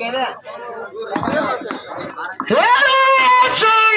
ಹೇಳು ಸುಳ್ಯದ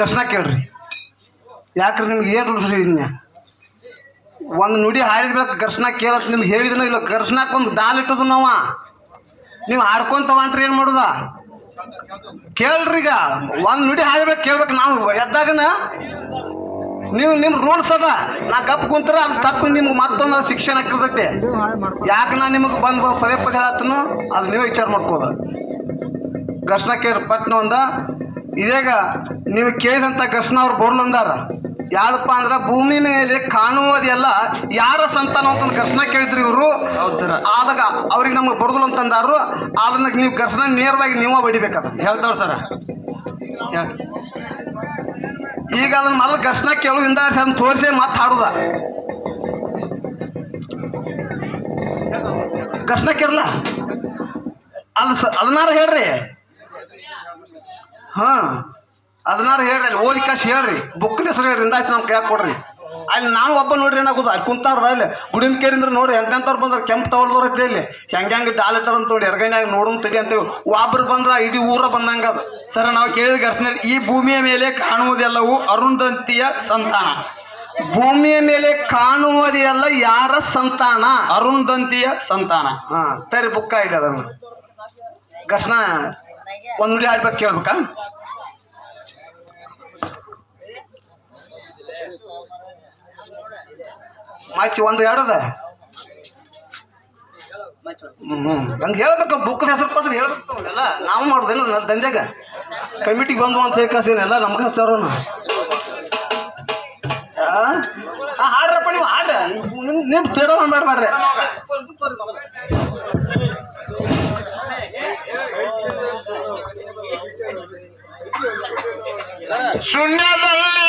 ಘರ್ಷಣ ಕೇಳ್ರಿ. ಯಾಕ್ರಿ ನಿಮ್ಗೆ ಏನು ರೂಲ್ಸ್ ಹೇಳಿದ್ನ ಒಂದು ನುಡಿ ಹಾರಿದ ಬೆಳಕ ಘರ್ಷಣ ಕೇಳತ್ ನಿಮ್ಗೆ ಹೇಳಿದ್ನ ಇಲ್ಲ ಘರ್ಷಣಕ್ಕೆ ಒಂದು ದಾಲ್ ಇಟ್ಟದು ನಾವ ನೀವು ಹಾಡ್ಕೊಂತ ಹೊಂಟ್ರಿ ಏನು ಮಾಡುದ? ಕೇಳ್ರಿಗ ಒಂದು ನುಡಿ ಹಾಡ್ಬೇಕು ಕೇಳ್ಬೇಕು ನಾವು. ಎದ್ದಾಗನ ನೀವು ನಿಮ್ಮ ರೂಲ್ಸ್ ಅದ. ನಾ ಗಪ್ ಕುಂತರ ಅದು ತಪ್ಪು ನಿಮ್ಗೆ ಮತ್ತೊಂದು ಶಿಕ್ಷಣ ಹಾಕಿರ್ತೈತಿ ಯಾಕೆ ನಾ ನಿಮಗೆ ಬಂದು ಪದೇ ಪದೇ ಹೇಳತ್ತನು ಅದು ನೀವೇ ವಿಚಾರ ಮಾಡ್ಕೋದ. ಘರ್ಷಣ ಕೇಳಿ ಪಟ್ನ ಒಂದ. ಇದೀಗ ನೀವು ಕೇಳಿದಂಥ ಕೃಷ್ಣ ಅವ್ರು ಬೋರ್ಲಂದಾರ ಯಾವ್ದಪ್ಪ ಅಂದ್ರೆ ಭೂಮಿ ಮೇಲೆ ಕಾಣುವುದೆಲ್ಲ ಯಾರ ಸಂತಾನ ಅಂತ ಕೃಷ್ಣ ಕೇಳಿದ್ರಿ ಇವರು. ಸರ್. ಆದಾಗ ಅವ್ರಿಗೆ ನಮ್ಗೆ ಬರೋದಿಲ್ಲ ಅಂತಂದಾರು ಅದನ್ನ ನೀವು ಕೃಷ್ಣ ನೇರವಾಗಿ ನೀವ ಬಡಿಬೇಕದ. ಹೇಳ್ತಾವ್ರ ಸರ್. ಈಗ ಅದನ್ನ ಮೊದಲು ಕೃಷ್ಣ ಕೇಳುವುದಿಂದ ಅದನ್ನ ತೋರಿಸಿ ಮತ್ತೆ ಹಾಡುದ. ಕೃಷ್ಣ ಕೇಳಲ್ಲ ಅಲ್ಲ ಸ ಅದನ್ನಾರ ಹೇಳ್ರಿ. ಹಾಂ ಅದನ್ನಾರ ಹೇಳ್ರಿ ಅಲ್ಲಿ ಓದಿ ಕಾಸು ಹೇಳ್ರಿ. ಬುಕ್ ಹೆಸರು ಹೇಳ್ರಿ ಇಂದಾಯ್ತು ನಮ್ಗೆ ಕೈಯಾಗ ಕೊಡ್ರಿ. ಅಲ್ಲಿ ನಾವು ಒಬ್ಬ ನೋಡ್ರಿ ಏನಾಗೋದು ಅಲ್ಲಿ ಕುಂತಾರ ಅಲ್ಲಿ. ಗುಡಿನ ಕೇರಿಂದ್ರ ನೋಡ್ರಿ ಎಂತೆಂಥವ್ರು ಬಂದ್ರೆ ಕೆಂಪು ತಗೊಳ್ದವ್ರ ಇದ್ದೇ ಇಲ್ಲಿ. ಹೆಂಗೆ ಹೆಂಗೆ ಡಾಲಿಟರ್ ಅಂತ ನೋಡಿ ಎರ್ಗಣ್ಯಾಗ ನೋಡೋಣ ತಡಿ ಅಂತೇಳಿ ಒಬ್ರು ಬಂದ್ರೆ ಇಡೀ ಊರ ಬಂದಂಗ ಅದು. ಸರ್ ನಾವು ಕೇಳಿದ ಗರ್ಸನ ಈ ಭೂಮಿಯ ಮೇಲೆ ಕಾಣುವುದೆಲ್ಲವೂ ಅರುಂಧತಿಯ ಸಂತಾನ. ಭೂಮಿಯ ಮೇಲೆ ಕಾಣುವುದೆಲ್ಲ ಯಾರ ಸಂತಾನ? ಅರುಂಧತಿಯ ಸಂತಾನ. ಹಾಂ ಸರಿ ಬುಕ್ಕ ಇದೆ ಅದನ್ನು. ಘರ್ಷಣ ಒಂದ್ ನುಡಿ ಹಾಡ್ಬೇಕು ಕೇಳ್ಬೇಕಾ? ಮಾಚಿ ಒಂದು ಎರಡದ ಹ್ಮ್ ಹಂಗೆ ಹೇಳ್ಬೇಕು ಬುಕ್ಕದ ಹೆಸರು ಪಸರು ಹೇಳ್ಬೇಕು ಎಲ್ಲ ನಾವು ಮಾಡೋದೇನು ನನ್ನ ದಂಧೆಗ? ಕಮಿಟಿಗೆ ಬಂದು ಅಂತ ಹೇಳ್ಕೇನೆಲ್ಲ ನಮ್ಗೆ ಹಚ್ಚಾರೋನು? ಹಾಡ್ರಪ್ಪ ನೀವು, ಹಾಡ್ರ. ನೀವು ತೇರೋ ಮಾಡ್ಬೇಡ್ರಿ ಶೂನ್ಯದಲ್ಲಿ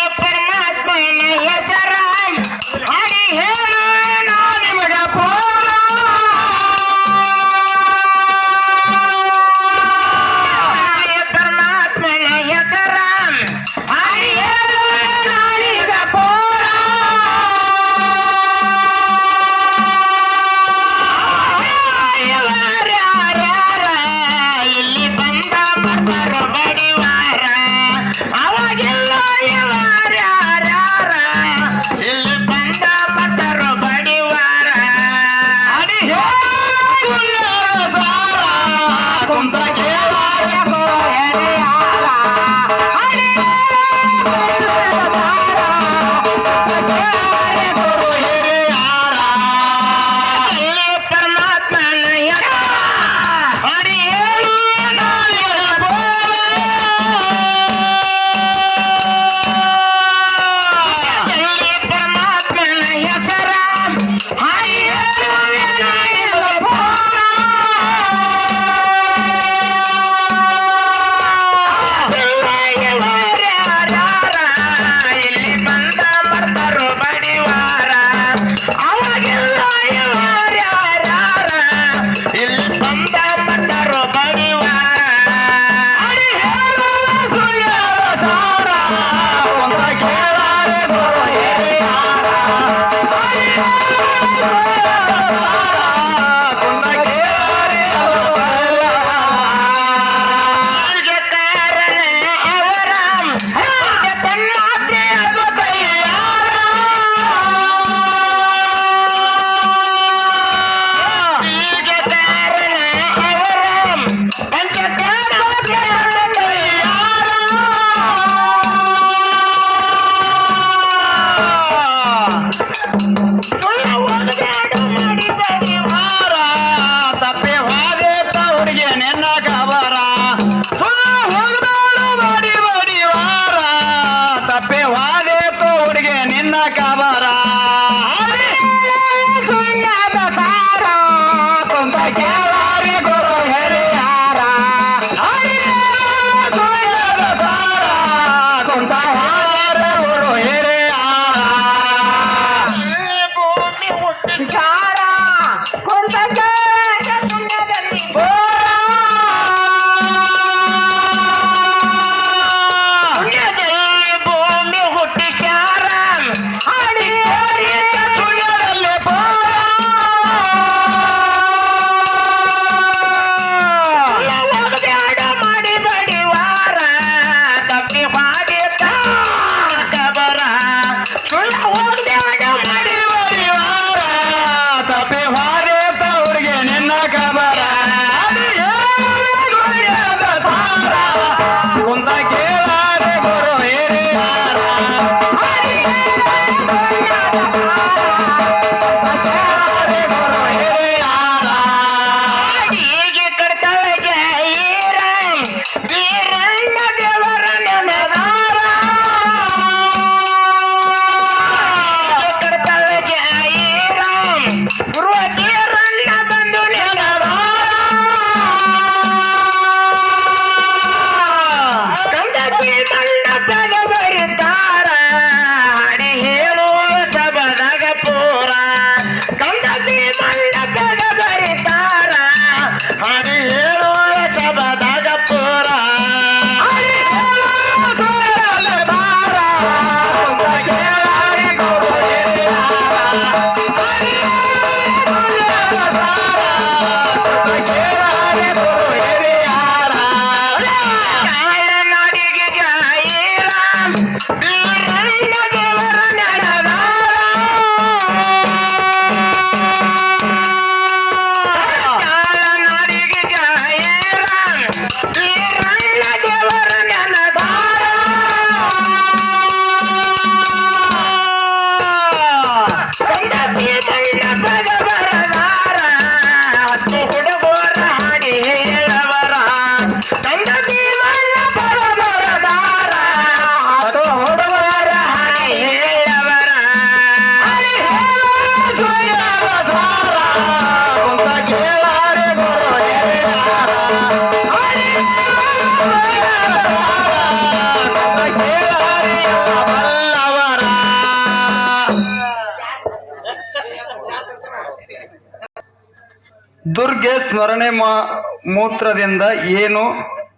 ಸ್ಮರಣೆ ಮಾ- ಮೂತ್ರದಿಂದ ಏನು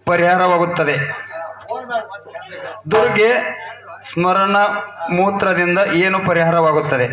ಪರಿಹಾರವಾಗುತ್ತದೆ? ದುರ್ಗೆ ಸ್ಮರಣ ಮೂತ್ರದಿಂದ ಏನು ಪರಿಹಾರವಾಗುತ್ತದೆ?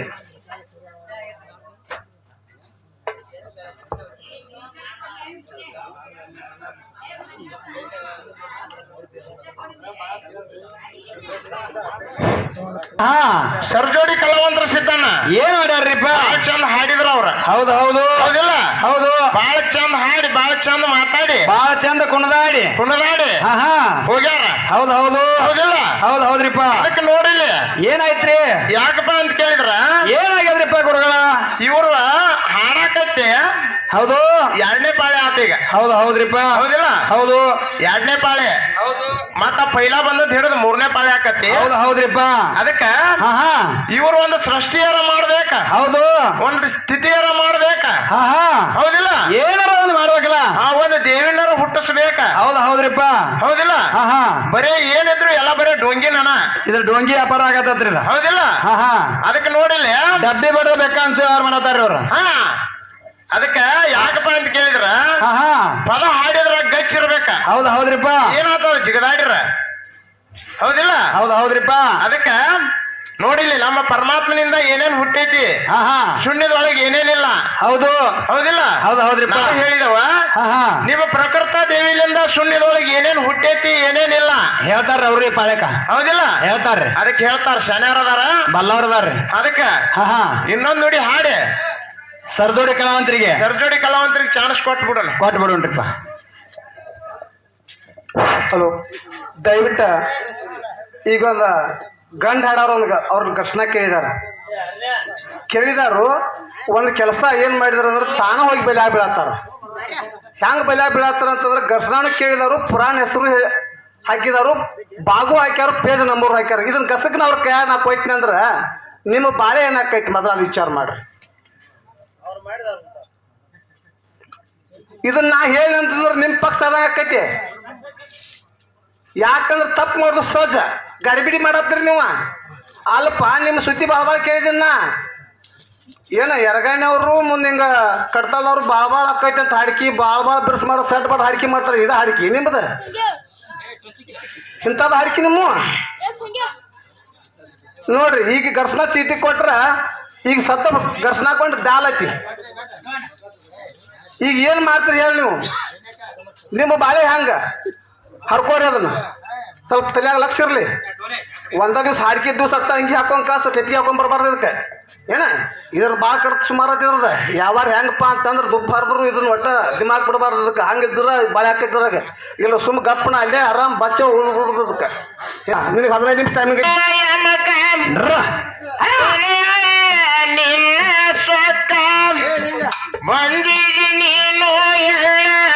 ಹಾ. ಸರ್ಜೋಡಿ ಕಲಾವಂತರ ಸಿದ್ದಣ್ಣ ಏನ್ ಮಾಡ್ಯಾರ್ರಿಪ್ಪ? ಬಾಳ ಚಂದ ಹಾಡಿದ್ರ ಅವ್ರ. ಹೌದು ಹೌದು. ಹೌದಿಲ್ಲ? ಹೌದು. ಬಾಳ ಚಂದ ಹಾಡಿ ಬಾಳ ಚಂದ ಮಾತಾಡಿ. ಬಾಳ ಚಂದ ಕುಣದಾಡಿ. ಕುಣದಾಡಿ. ಹಾ ಹಾ. ಹೋಗ್ಯಾರ? ಹೌದು ಹೌದು. ಹೌದಿಲ್ಲ? ಹೌದು ಹೌದ್ರಿಪ್ಪ. ಅದಕ್ಕೆ ನೋಡಿಲ್ಲಿ ಏನಾಯ್ತ್ರಿ? ಯಾಕಪ್ಪ ಅಂತ ಕೇಳಿದ್ರ? ಏನಾಗ್ಯದ್ರಿಪ್ಪ ಗುರುಗಳ? ಇವ್ರ ಹಾಡಾಕತ್ತೆ ಹೌದು. ಎರಡನೇ ಪಾಳೆ ಆತ ಈಗ. ಹೌದು ಹೌದ್ರಿಪ್ಪ. ಹೌದಿಲ್ಲ? ಹೌದು. ಎರಡನೇ ಪಾಳೆ. ಮತ್ತ ಪೈಲಾ ಬಂದದ್ ಹಿಡಿದು ಮೂರನೇ ಪಾಳೆ ಆಕತಿ ಹೌದು ಹೌದ್ರಿಪ್ಪ. ಅದಕ್ಕ ಹಾ ಹಾ. ಇವ್ರು ಒಂದು ಸೃಷ್ಟಿಯರ ಮಾಡ್ಬೇಕ. ಹೌದು. ಒಂದು ಸ್ಥಿತಿಯರ ಮಾಡ್ಬೇಕ. ಹಾ ಹಾ. ಹೌದಿಲ್ಲ? ಏನಾರ ಒಂದು ಮಾಡ್ಬೇಕಲ್ಲ. ಆ ಒಂದು ದೇವಿನಾರ ಹುಟ್ಟಿಸ್ಬೇಕ. ಹೌದು ಹೌದ್ರಿಪ್ಪ. ಹೌದಿಲ್ಲ? ಹಾ ಹಾ. ಬರೇ ಏನಿದ್ರು ಎಲ್ಲ ಬರೇ ಡೊಂಗಿನ ಇದ್ರ ಡೊಂಗಿ ವ್ಯಾಪಾರ ಆಗತ್ತತ್ರಿ ಇದು. ಹೌದಿಲ್ಲ? ಹಾ ಹಾ. ಅದಕ್ಕೆ ನೋಡಿಲ್ಲ? ಡಬ್ಬಿ ಬರ್ಬೇಕು ಅನ್ಸು ಯಾರು ಮಾಡತ್ತಾರ ಅವ್ರು? ಹಾ. ಅದಕ್ಕ ಯಾಕಪ್ಪ ಅಂತ ಕೇಳಿದ್ರ? ಪದ ಹಾಡಿದ್ರ ಗಚ್ಚಿರ್ಬೇಕ ಹೌದ್ ಹೌದ್ರಿಪ್ಪ. ಏನಾಗ್ತದ ಜಿಗದಾಡಿರ? ಹೌದಿಲ್ಲ? ಹೌದ್ ಹೌದ್ರಿಪ್ಪ. ಅದಕ್ಕ ನೋಡಿಲಿ ನಮ್ಮ ಪರಮಾತ್ಮನಿಂದ ಏನೇನ್ ಹುಟ್ಟೈತಿ? ಶೂನ್ಯದೊಳಗೆ ಏನೇನಿಲ್ಲ? ಹೌದು. ಹೌದಿಲ್ಲ? ಹೌದು ಹೌದ್ರಿಪ್ಪ. ಹೇಳಿದವ ನಿಮ್ಮ ಪ್ರಕೃತ ದೇವಿಲಿಂದ ಶೂನ್ಯದೊಳಗೆ ಏನೇನ್ ಹುಟ್ಟೈತಿ ಏನೇನಿಲ್ಲ? ಹೇಳ್ತಾರ ಅವ್ರಿ ಪಾಳಕ ಹೌದಿಲ್ಲ? ಹೇಳ್ತಾರ್ರಿ. ಅದಕ್ಕೆ ಹೇಳ್ತಾರ ಶನಿವಾರದಾರ ಬಲ್ಲವ್ರದಾರ್ರಿ ಅದಕ್ಕ ಇನ್ನೊಂದ್ ನೋಡಿ ಹಾಡೆ. ಸರ್ಜೋಡಿ ಕಲಾವಂತರಿಗೆ. ಸರ್ಜೋಡಿ ಕಲಾವಂತರಿಗೆ ಚಾನ್ಸ್ ಕೊಟ್ಟು ಬಿಡೋಣ ಕೊಟ್ಟು ಬಿಡೋಣ್ರಿಪ್ಪ ಹಲೋ ದಯವಿಟ್ಟು ಈಗ ಒಂದು ಗಂಡ ಹಾಡೋರು ಒಂದು ಅವ್ರ ಕರ್ಶನ ಕೇಳಿದಾರ. ಕೇಳಿದಾರು ಒಂದು ಕೆಲಸ ಏನು ಮಾಡಿದಾರ ಅಂದ್ರೆ ತಾನ ಹೋಗಿ ಬೆಲೆ ಬೀಳತ್ತಾರ. ಹೆಂಗೆ ಬೆಲೆ ಬೀಳತ್ತಾರ ಅಂತಂದ್ರೆ ಘರ್ಷಣೆ ಕೇಳಿದಾರು ಪುರಾಣ ಹೆಸರು ಹಾಕಿದಾರು ಬಾಗು ಹಾಕ್ಯಾರು ಪೇಜ್ ನಂಬರ್ ಹಾಕ್ಯಾರ. ಇದನ್ನ ಗಸಕ್ನ ಅವ್ರ ಕೈ ನಾ ಕೊಯ್ತೀನಿ ಅಂದ್ರೆ ನಿಮ್ಮ ಬಾಳೆ ಏನಾಕೈತಿ? ಮೊದಲ ಅದು ವಿಚಾರ ಮಾಡ್ರಿ. ಇದನ್ನ ನಾ ಹೇಳಿ ಅಂತಂದ್ರೆ ನಿಮ್ಮ ಪಕ್ಷ ಆಕೈತಿ. ಯಾಕಂದ್ರೆ ತಪ್ಪು ಮಾಡೋದು ಸಹಜ. ಗಡಿಬಿಡಿ ಮಾಡತ್ತೀರಿ ನೀವು. ಅಲ್ಪ ನಿಮ್ಮ ಸುದ್ದಿ ಭಾಳ ಭಾಳ ಏನ ಎರಗಣ್ಣವ್ರು ಮುಂದೆ ಹಿಂಗೆ ಕಡ್ತಾಲವ್ರು ಭಾಳ ಭಾಳ ಆಕೈತಿ ಅಂತ ಹಾಡ್ಕಿ ಭಾಳ ಭಾಳ ಬಿರ್ಸ್ ಮಾಡೋ ಸೆಟ್ ಮಾಡಿ ಹಾಡ್ಕಿ ಮಾಡ್ತಾರೆ. ಇದು ಹಾಡ್ಕಿ ನಿಮ್ಮದು ಇಂಥದ್ದು ಹಾಡ್ಕಿ ನಿಮ್ಮ? ನೋಡ್ರಿ, ಈಗ ಗರ್ಸನ ಚೀಟಿ ಕೊಟ್ರೆ ಈಗ ಸತ್ತ ಗರ್ಸನ ಕೊಂಡು ದಾಲ್ ಐತಿ ಈಗ ಏನು ಮಾಡ್ತೀರಿ ಹೇಳಿ ನೀವು? ನಿಮ್ಮ ಬಾಳೆ ಹಂಗ? ಹರ್ಕೋರಿ ಅದನ್ನ. ಸ್ವಲ್ಪ ತಲೆಯಾಗ ಲಕ್ಷ ಇರಲಿ. ಒಂದ ದಿವ್ಸ ಹಾಡ್ಕಿದ್ದು ಸತ್ತ ಅಂಗಿ ಹಾಕೊಂಡ್ ಕಾಸ ಟೆಪ್ಪಿಗೆ ಹಾಕೊಂಡ್ ಬರ್ಬಾರ್ದು ಇದಕ್ಕೆ. ಏನ? ಇದ್ರ ಭಾಳ ಕಡ್ತ ಸುಮಾರು ಇದ್ರದ ಯಾವಾರ ಹೆಂಗಪ್ಪ ಅಂತಂದ್ರೆ ದುಬ್ಬ ಹರಿದ್ರು ಇದನ್ನ ಒಟ್ಟ ದಿಮಾಗ್ ಬಿಡಬಾರ್ದು ಅದಕ್ಕೆ ಹಂಗಿದ್ರ ಬಾಳೆ ಹಾಕಿದ್ರಾಗ ಇಲ್ಲ ಸುಮ್ಮ ಗಪ್ಪನ ಅಲ್ಲೇ ಆರಾಮ್ ಬಚ್ಚ ಉಳ್ದು ಅದಕ್ಕೆ ನಿನಗೆ ಹದಿನೈದು ನಿಮಿಷ ಟೈಮಿಗೆ ಬಂದಿದಿ ನೀನು ಎಲ್ಲ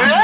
Yeah.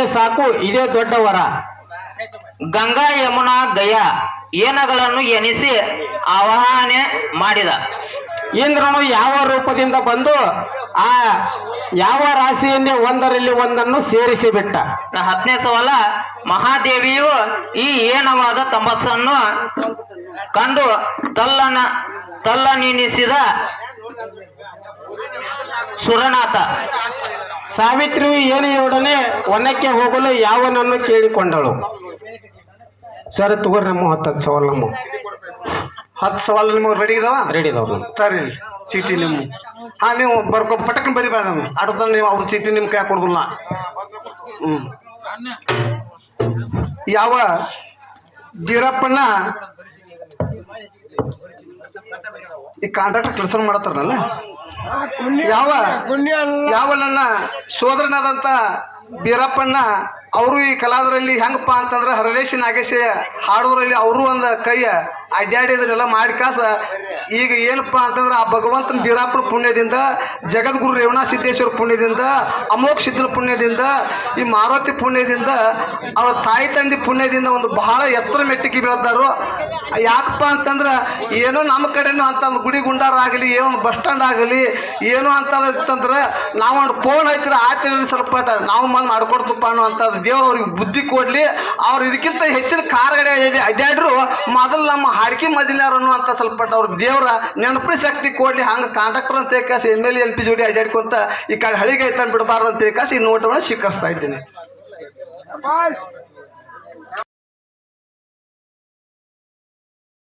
ಹೇಳಿದರೆ ಸಾಕು, ಇದೇ ದೊಡ್ಡವರ ಗಂಗಾ ಯಮುನಾ ಗಯಾ ಏನಗಳನ್ನು ಎನಿಸಿ ಆವಾಹನೆ ಮಾಡಿದ. ಇಂದ್ರನು ಯಾವ ರೂಪದಿಂದ ಬಂದು ಆ ಯಾವ ರಾಶಿಯನ್ನೇ ಒಂದರಲ್ಲಿ ಒಂದನ್ನು ಸೇರಿಸಿ ಬಿಟ್ಟ ಹತ್ತನೇ ಸವಾಲ, ಮಹಾದೇವಿಯು ಈ ಏನವಾದ ತಮಸ್ಸನ್ನು ಕಂಡು ತಲ್ಲನ ತಲ್ಲನಿನಿಸಿದ ಸುರನಾಥ. ಸಾವಿತ್ರಿ ಏನು ಹೇಳೋಣೆ ಒನಕ್ಕೆ ಹೋಗಲು ಯಾವನನ್ನು ಕೇಳಿಕೊಂಡಳು? ಸರ್ ತಗೋರಿ ನಮ್ಮ ಹತ್ತು ಸವಾಲ್ ನಮ್ಮ. ಹತ್ತು ಸವಾಲ್ ನಿಮಗೆ ರೆಡಿ ಇದಾವ? ರೆಡಿ ಇದಾವ ಸರಿ ಚೀಟಿ ನಿಮ್ಮ. ಹಾಂ ನೀವು ಬರ್ಕೊ ಪಟಕನ್ ಬರಿಬೇಡ ನಮ್ಮ ಆಟೋದಲ್ಲಿ ನೀವು ಅವ್ರ ಚೀಟಿ ನಿಮ್ಗೆ ಕೈ ಕೊಡೋದಿಲ್ಲ ಹ್ಞೂ ಯಾವ ಬೀರಪ್ಪನ ಈ ಕಾಂಟ್ರಾಕ್ಟ್ ಕೆಲಸ ಮಾಡತ್ತಾರಲ್ಲ? ಯಾವ? ಯಾವ ನನ್ನ ಸೋದರನಾದಂತ ಬೀರಪ್ಪನ ಅವರು ಈ ಕಲಾವಿದರಲ್ಲಿ ಹೆಂಗಪ್ಪ ಅಂತಂದ್ರೆ ಹರದೇಶಿ ನಾಗೇಶ ಹಾಡೋದ್ರಲ್ಲಿ ಅವರು ಒಂದು ಕೈ ಅಡ್ಡಾಡಿದ್ರೆಲ್ಲ ಮಾಡಿ ಕಾಸ. ಈಗ ಏನಪ್ಪ ಅಂತಂದ್ರೆ ಆ ಭಗವಂತನ ಬೀರಾಪುರ ಪುಣ್ಯದಿಂದ, ಜಗದ್ಗುರು ರೇವಣಾ ಸಿದ್ದೇಶ್ವರ ಪುಣ್ಯದಿಂದ ಅಮೋಕ್ ಸಿದ್ಧರ ಪುಣ್ಯದಿಂದ, ಈ ಮಾರುತಿ ಪುಣ್ಯದಿಂದ, ಅವರ ತಾಯಿ ತಂದೆ ಪುಣ್ಯದಿಂದ ಒಂದು ಬಹಳ ಎತ್ತರ ಮೆಟ್ಟಿಗೆ ಬೀಳ್ತಾರೋ ಯಾಕಪ್ಪ ಅಂತಂದ್ರೆ ಏನೋ ನಮ್ಮ ಕಡೆನೂ ಅಂತ ಒಂದು ಗುಡಿ ಗುಂಡಾರ ಆಗಲಿ, ಏನೋ ಒಂದು ಬಸ್ ಸ್ಟ್ಯಾಂಡ್ ಆಗಲಿ, ಏನೋ ಅಂತ ಇತ್ತಂದ್ರೆ ನಾವು ಒಂದು ಫೋನ್ ಐತ್ರ ಆಚರಣೆ ಸ್ವಲ್ಪ ನಾವು ಮನ್ ಮಾಡ್ಕೊಡ್ತಪ್ಪ ಅನ್ನೋ ಅಂತ ದೇವ್ರು ಬುದ್ಧಿ ಕೊಡಲಿ. ಅವ್ರು ಇದಕ್ಕಿಂತ ಹೆಚ್ಚಿನ ಕಾರ್ಗಡೆ ಅಡ್ಡಾಡ್ರು ಮೊದಲು ನಮ್ಮ ಹಾಡ್ಕಿ ಮಜಿಲಾರ ಅನ್ನುವಂಥ ಸ್ವಲ್ಪ ಅವ್ರ ದೇವ್ರ ನೆನಪಿನ ಶಕ್ತಿ ಕೊಡ್ಲಿ. ಹಂಗೆ ಕಾಂಟ್ರಾಕ್ಟರ್ ಅಂತ ಕಾಸಿ ಎಂ ಎಲ್ ಎಲ್ ಪಿ ಜೋಡಿ ಅಡ್ಡಾಡ್ಕೊಂತ ಈ ಕಡೆ ಹಳಿಗೆ ಐತನ್ ಬಿಡಬಾರ್ದು ಅಂತ ಕಾಸಿ ಈ ನೋಟವನ್ನು ಸ್ವೀಕರಿಸ್ತಾ ಇದ್ದೀನಿ.